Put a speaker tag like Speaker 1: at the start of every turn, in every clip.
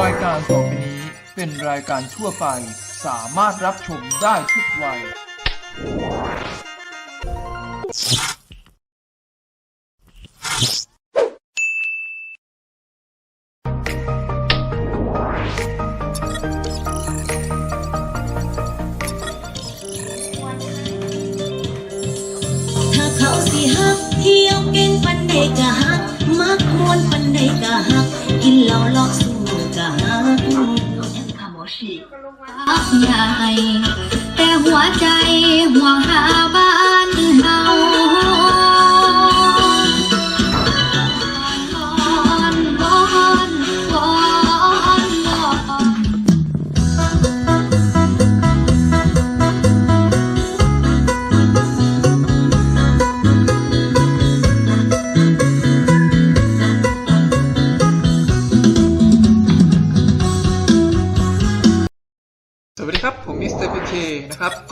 Speaker 1: รายการต่อไปนี้เป็นรายการทั่วไปสามารถรับชมได้ทุกวัย
Speaker 2: ถ้าเขาสิฮักเที่ยวเก่งปันใดก็ฮัก มักมวนปันใดก็ฮัก กินเหล้าลอกสู ก็ฮักฮักใหญ่แต่หัวใจห่วงหาบ้าน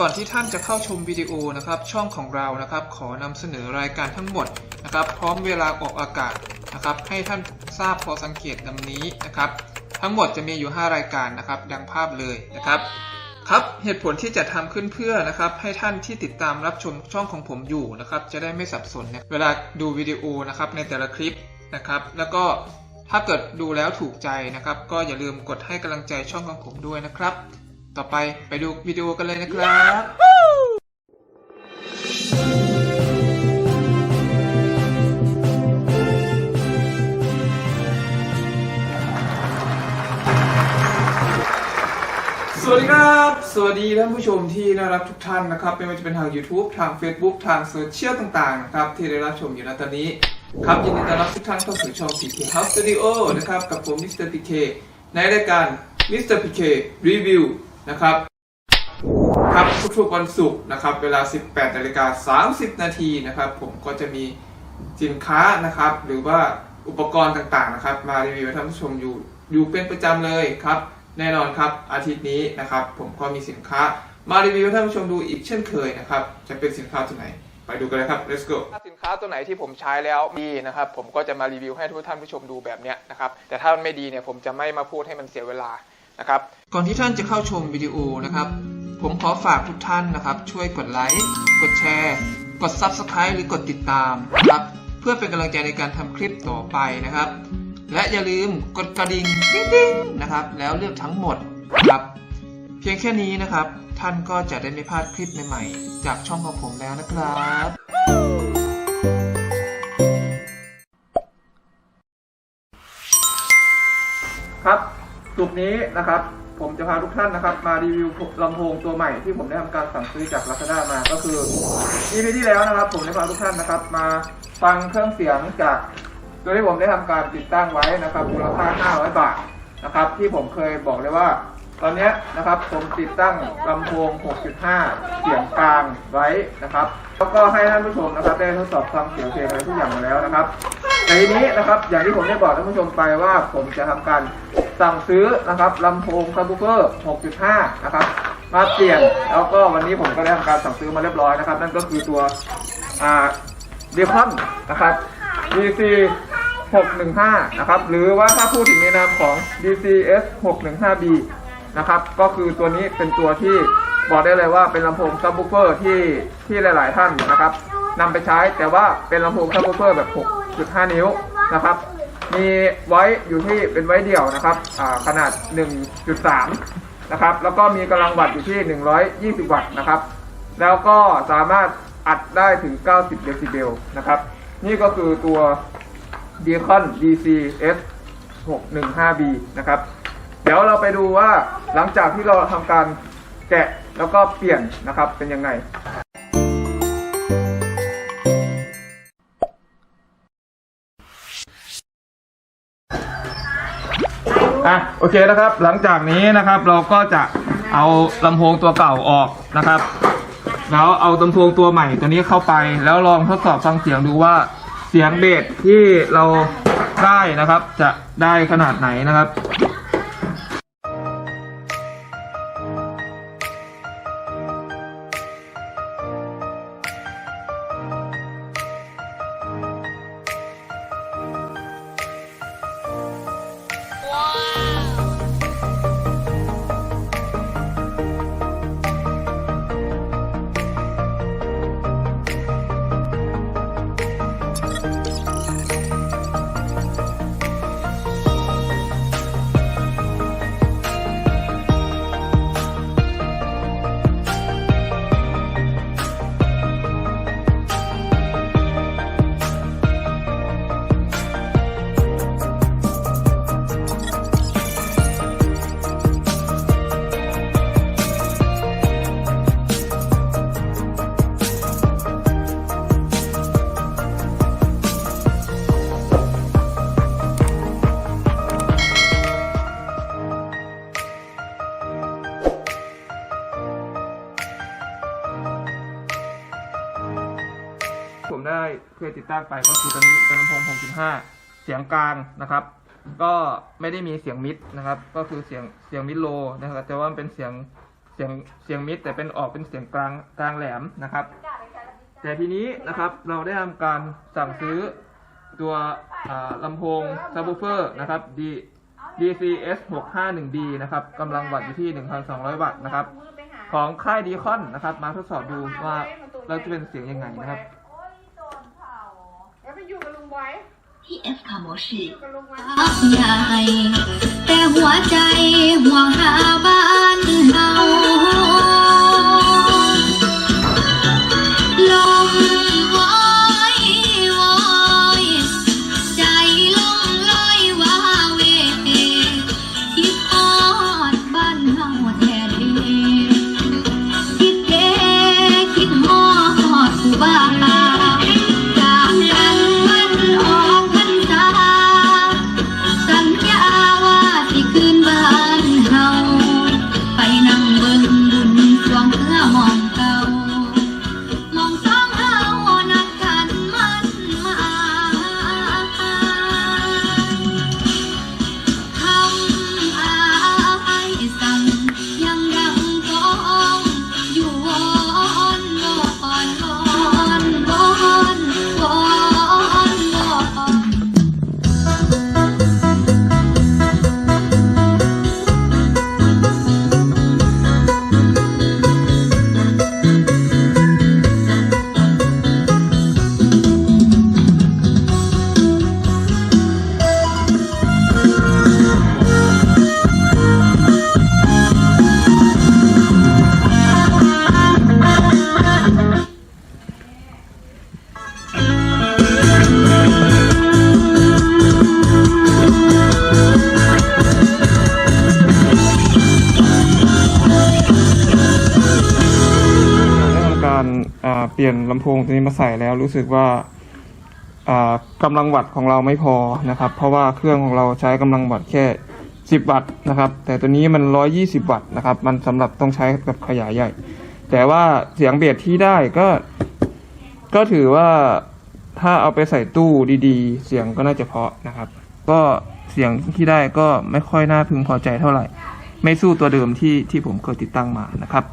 Speaker 1: ก่อนที่ท่านจะเข้าชมวิดีโอนะครับ ช่องของเรานะครับ ขอนำเสนอรายการทั้งหมดนะครับ พร้อมเวลาออกอากาศนะครับ ให้ท่านทราบพอสังเกตดังนี้นะครับ ทั้งหมดจะมีอยู่ 5 รายการนะครับ ดังภาพเลยนะครับครับเหตุผลที่จะทำขึ้นเพื่อนะครับให้ท่านที่ติดตามรับชมช่องของผมอยู่นะครับ จะได้ไม่สับสนนะเวลาดูวิดีโอนะครับในแต่ละคลิปนะครับ แล้วก็ถ้าเกิดดูแล้วถูกใจนะครับ ก็อย่าลืมกดให้กำลังใจช่องของผมด้วยนะครับ ต่อไปไปดูวิดีโอกันเลยนะครับ สวัสดีครับ สวัสดีท่านผู้ชมที่น่ารักทุกท่านนะครับ ไม่ว่าจะเป็นทาง YouTube ทาง Facebook ทางโซเชียลต่างๆนะครับ ที่ได้รับชมอยู่ณตอนนี้ ครับยินดีต้อนรับทุกท่านเข้าสู่ช่อง PK House Studio นะครับ กับผมมิสเตอร์ PK ในรายการมิสเตอร์ PK Review นะครับครับทุกๆวันศุกร์นะครับเวลา 18นาฬิกา30 นาทีนะครับ ผมก็จะมีสินค้านะครับ หรือว่าอุปกรณ์ต่างๆนะครับ มารีวิวให้ท่านผู้ชมอยู่อยู่เป็นประจำเลยครับ แน่นอนครับอาทิตย์นี้นะครับ ผมก็มีสินค้ามารีวิวให้ท่านผู้ชมดูอีกเช่นเคยนะครับ จะเป็นสินค้าตัวไหน ไปดูกันเลยครับ let's go สินค้าตัวไหนที่ผมใช้แล้วดีนะครับ ผมก็จะมารีวิวให้ทุกท่านผู้ชมดูแบบเนี้ยนะครับแต่ถ้ามันไม่ดีเนี่ยผมจะไม่มาพูดให้มันเสียเวลา นะครับ ก่อนที่ท่านจะเข้าชมวิดีโอนะครับ ผมขอฝากทุกท่านนะครับ ช่วยกดไลค์กดแชร์ กด Subscribe หรือกดติดตามนะครับเพื่อเป็นกำลังใจในการทำคลิปต่อไปนะครับ และอย่าลืมกดกระดิ่งติ๊งๆนะครับ แล้วเลือกทั้งหมดนะครับเพียงแค่นี้นะครับ ท่านก็จะได้ไม่พลาดคลิปใหม่ๆ จากช่องของผมแล้วนะครับครับ จุดนี้นะครับ ผมจะพาทุกท่านนะครับ มารีวิวลำโพงตัวใหม่ที่ผมได้ทำการสั่งซื้อจาก Lazada มาก็คือ EP ที่แล้วนะครับ ผมได้พาทุกท่านนะครับ มาฟังเครื่องเสียงจาก ตัวที่ผมได้ทำการติดตั้งไว้นะครับมูลค่า 500 บาทนะครับ ที่ผมเคยบอกเลยว่า ตอนนี้นะครับผมติดตั้งลำโพง 6.5 เสียงกลางไว้นะครับแล้วก็ให้ท่านผู้ชมนะครับ ได้ทดสอบฟังเสียงเพลงอะไรทุกอย่างมาแล้วนะครับในทีนี้นะครับอย่างที่ผมได้บอกท่านผู้ชมไปว่าผมจะทำการ สั่งซื้อนะครับลำโพงซับวูเฟอร์ 6.5 นะครับ มาเปลี่ยน แล้วก็วันนี้ผมก็ได้ทำการสั่งซื้อมาเรียบร้อยนะครับ นั่นก็คือตัวอ่าเดคอนนะครับ DC 615 นะครับ หรือว่าถ้าพูดถึงในนามของ DCS 615B นะครับ ก็คือตัวนี้เป็นตัวที่บอกได้เลยว่าเป็นลำโพงซับวูเฟอร์ที่ที่หลาย ๆ ท่านนะครับนำไปใช้แต่ว่าเป็นลำโพงซับวูเฟอร์แบบ 6.5 นิ้วนะครับ มีไว้อยู่ที่เป็นไว้เดี่ยวนะครับอ่าขนาด 1.3 นะครับ แล้วก็มีกำลังวัตต์อยู่ที่ 120 วัตต์นะครับ แล้วก็สามารถอัดได้ถึง 90 เดซิเบลนะครับ นี่ก็คือตัว Deacon DCS 615B นะครับ เดี๋ยวเราไปดูว่าหลังจากที่เราทำการแกะแล้วก็เปลี่ยนนะครับเป็นยังไง อะโอเคนะครับ หลังจากนี้นะครับเราก็จะเอาลำโพงตัวเก่าออกนะครับ แล้วเอาลำโพงตัวใหม่ตัวนี้เข้าไป แล้วลองทดสอบฟังเสียงดูว่าเสียงเบสที่เราได้นะครับ จะได้ขนาดไหนนะครับ เคยติดตั้งไปก็คือตัวนี้เป็นลำโพง6.5 เสียงกลางนะครับ ก็ไม่ได้มีเสียงมิดนะครับ ก็คือเสียงเสียงมิดโลนะครับแต่ว่ามันเป็นเสียงเสียงเสียงมิดแต่เป็นออกเป็นเสียงกลางกลางแหลมนะครับ แต่ทีนี้นะครับเราได้ทำการสั่งซื้อตัวอ่าลำโพงซับ w ูเฟอร์นะครับ D DCS 651D นะครับกำลังวัตต์อยู่ที่ 1,200 วัตต์นะครับ ของค่ายดีคอนนะครับ มาทดสอบดูว่าเราจะเป็นเสียงยังไงนะครับ
Speaker 3: แล้วไปอยู่กับลุงไว้
Speaker 2: ที่ F ค่ะหมอชี
Speaker 3: อยู่กับลุงไว้
Speaker 2: พักใหญ่แต่หัวใจห่วงหาบ้าน
Speaker 1: ลี่ยนลำโพงตัวนี้มาใส่แล้วรู้สึกว่าอ่ากำลังวัตต์ของเราไม่พอนะครับ เพราะว่าเครื่องของเราใช้กำลังวัตต์แค่ 10 วัตต์นะครับ แต่ตัวนี้มัน 120 วัตต์นะครับ มันสำหรับต้องใช้กับขยายใหญ่ แต่ว่าเสียงเบสที่ได้ก็ ก็ถือว่าถ้าเอาไปใส่ตู้ดีๆ เสียงก็น่าจะเพาะนะครับ ก็เสียงที่ได้ก็ไม่ค่อยน่าพึงพอใจเท่าไหร่ ไม่สู้ตัวเดิมที่ที่ผมเคยติดตั้งมานะครับ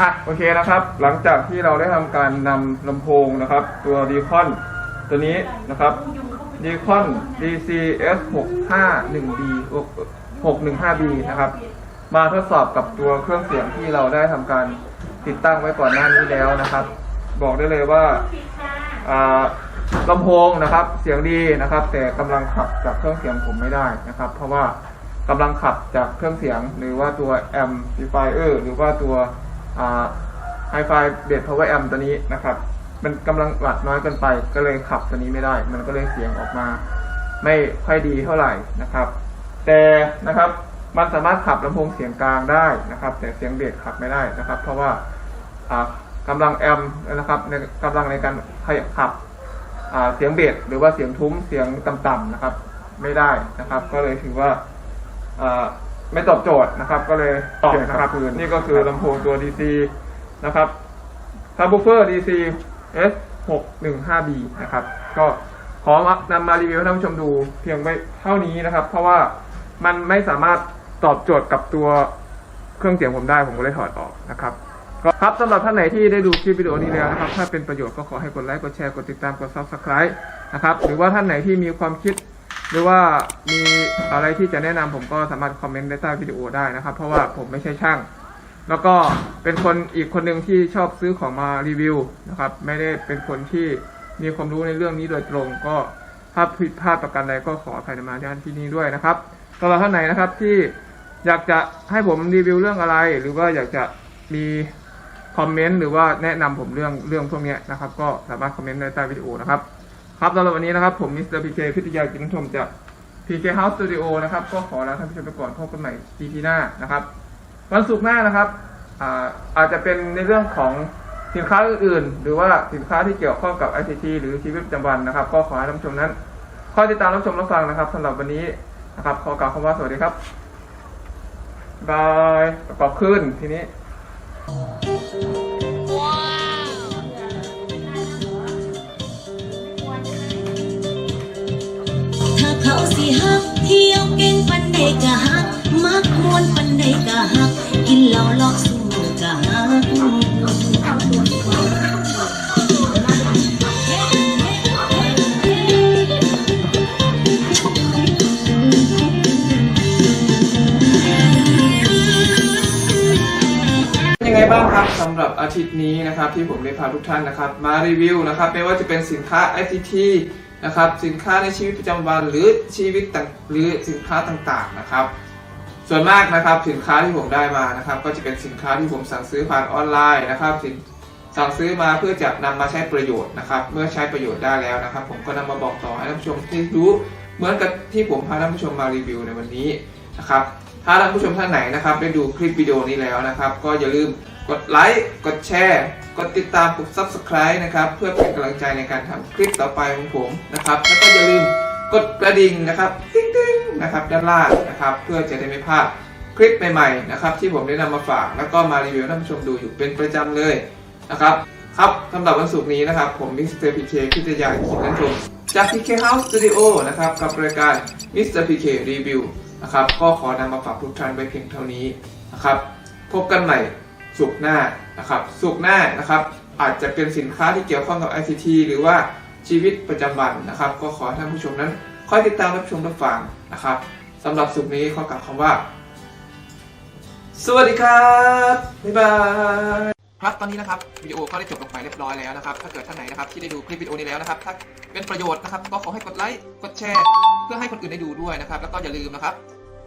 Speaker 1: อะ โอเคนะครับ หลังจากที่เราได้ทำการนำลำโพงนะครับ ตัวดีคอนตัวนี้นะครับดีคอน DCS 651 B 615 B นะครับ มาทดสอบกับตัวเครื่องเสียงที่เราได้ทำการติดตั้งไว้ก่อนหน้านี้แล้วนะครับ บอกได้เลยว่าอ่าลำโพงนะครับ เสียงดีนะครับ แต่กำลังขับจากเครื่องเสียงผมไม่ได้นะครับ เพราะว่ากำลังขับจากเครื่องเสียงหรือว่าตัว amplifier หรือว่าตัว อ่า Hi-Fi Bass Power Amp ตัวนี้นะครับ มันกำลังหลัดน้อยเกินไป ก็เลยขับตัวนี้ไม่ได้ มันก็เลยเสียงออกมา ไม่ค่อยดีเท่าไหร่นะครับ แต่นะครับมันสามารถขับลำโพงเสียงกลางได้นะครับ แต่เสียงเบสขับไม่ได้นะครับ เพราะว่าอ่ากำลังแอมป์นะครับในกำลังในการขยับขับเสียงเบสหรือว่าเสียงทุ้มเสียงต่ำๆนะครับ ไม่ได้นะครับ ก็เลยถือว่า ไม่ตอบโจทย์นะครับ ก็เลยตอบนะครับคืนนี่ก็คือลำโพงตัว DC นะครับซับ w ูเฟอร์ DC S 6 1 5 B นะครับ ก็ขอนำมารีวิวให้ท่านผู้ชมดูเพียงไม่เท่านี้นะครับ เพราะว่ามันไม่สามารถตอบโจทย์กับตัวเครื่องเสียงผมได้ผมก็เลยถอดออกนะครับก็ครับสำหรับท่านไหนที่ได้ดูคลิปวิดีโอนี้แล้วนะครับ ถ้าเป็นประโยชน์ก็ขอให้กดไลค์กดแชร์กดติดตามกด subscribe นะครับหรือว่าท่านไหนที่มีความคิด หรือว่ามีอะไรที่จะแนะนำผมก็สามารถคอมเมนต์ได้ใต้วิดีโอได้นะครับ เพราะว่าผมไม่ใช่ช่าง แล้วก็เป็นคนอีกคนหนึ่งที่ชอบซื้อของมารีวิวนะครับ ไม่ได้เป็นคนที่มีความรู้ในเรื่องนี้โดยตรง ก็ถ้าผิดพลาดประการใดก็ขออภัยมาณที่นี้ด้วยนะครับสำหรับท่านไหนนะครับที่อยากจะให้ผมรีวิวเรื่องอะไร หรือว่าอยากจะมีคอมเมนต์หรือว่าแนะนำผมเรื่องเรื่องพวกนี้นะครับ ก็สามารถคอมเมนต์ได้ใต้วิดีโอนะครับ ครับสำหรับวันนี้นะครับผมมิสเตอร์พีเคพิทยากินชมจาก PK House Studio นะครับ ก็ขอลาท่านผู้ชมไปก่อนพบกันใหม่ EP หน้านะครับ วันศุกร์หน้านะครับอาอาจจะเป็นในเรื่องของสินค้าอื่นๆ หรือว่าสินค้าที่เกี่ยวข้องกับ ICT หรือชีวิตประจำวันนะครับ ก็ขอให้ท่านผู้ชมนั้นคอยติดตามรับชมรับฟังนะครับสำหรับวันนี้นะครับ ขอกล่าวคำว่าสวัสดีครับบายประกอบขึ้นทีนี้ ฮั
Speaker 3: กที่เอาเก่งปันได้กะฮัก มักมวนปันใดกะฮัก กินเหล้าลอกสู้กะฮัก
Speaker 1: ยังไงบ้างครับสำหรับอาทิตย์นี้นะครับที่ผมได้พาทุกท่านนะครับ มารีวิวนะครับไม่ว่าจะเป็นสินค้า ICT นะครับ สินค้าในชีวิตประจำวันหรือชีวิตต่างหรือสินค้าต่างๆนะครับ ส่วนมากนะครับสินค้าที่ผมได้มานะครับ ก็จะเป็นสินค้าที่ผมสั่งซื้อผ่านออนไลน์นะครับสินสั่งซื้อมาเพื่อจะนำมาใช้ประโยชน์นะครับ เมื่อใช้ประโยชน์ได้แล้วนะครับ ผมก็นำมาบอกต่อให้ท่านผู้ชมที่รู้เหมือนกับที่ผมพาท่านผู้ชมมารีวิวในวันนี้นะครับ ถ้าท่านผู้ชมท่านไหนนะครับได้ดูคลิปวิดีโอนี้แล้วนะครับ ก็อย่าลืม กดไลค์กดแชร์ กดติดตามกด subscribe นะครับ เพื่อเป็นกำลังใจในการทำคลิปต่อไปของผมนะครับ แล้วก็อย่าลืมกดกระดิ่งนะครับติ๊งติ๊งนะครับด้านล่างนะครับ เพื่อจะได้ไม่พลาดคลิปใหม่ๆนะครับ ที่ผมได้นำมาฝาก แล้วก็มารีวิวให้ท่านผู้ชมดูอยู่เป็นประจำเลยนะครับครับสำหรับวันศุกร์นี้นะครับ ผมมิสเตอร์พีเคพิทยาขินนันชมจาก PK House Studio นะครับ กับรายการ Mr. PK Review นะครับ ก็ขอนำมาฝากทุกท่านไว้เพียงเท่านี้นะครับ พบกันใหม่ สุกหน้านะครับสุกหน้านะครับ อาจจะเป็นสินค้าที่เกี่ยวข้องกับ ICT หรือว่าชีวิตประจำวันนะครับ ก็ขอให้ท่านผู้ชมนั้นคอยติดตามรับชมรับฟังนะครับสำหรับสุกนี้ขอกล่าวคำว่า สวัสดีครับ บ๊ายบายครับตอนนี้นะครับวิดีโอก็ได้จบลงไปเรียบร้อยแล้วนะครับ ถ้าเกิดท่านไหนนะครับที่ได้ดูคลิปวิดีโอนี้แล้วนะครับ ถ้าเป็นประโยชน์นะครับ ก็ขอให้กดไลค์กดแชร์ เพื่อให้คนอื่นได้ดูด้วยนะครับ แล้วก็อย่าลืมนะครับ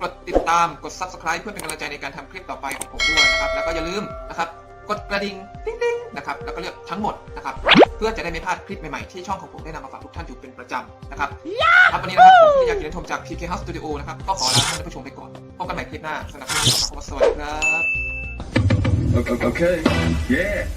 Speaker 1: กดติดตามกด subscribe เพื่อเป็นกำลังใจในการทำคลิปต่อไปของผมด้วยนะครับ แล้วก็อย่าลืมนะครับ กดกระดิ่งติ๊งติ๊งนะครับแล้วก็เลือกทั้งหมดนะครับ เพื่อจะได้ไม่พลาดคลิปใหม่ๆที่ช่องของผมได้นำมาฝากทุกท่านอยู่เป็นประจำนะครับครับวันนี้นะครับผมที่อยากกินชมจาก PK House Studio นะครับก็ขอลาท่านผู้ชมไปก่อนพบกันใหม่คลิปหน้าสำหรับคลิปนี้ขอสวัสดีครับ
Speaker 4: Okay. okay. Yeah.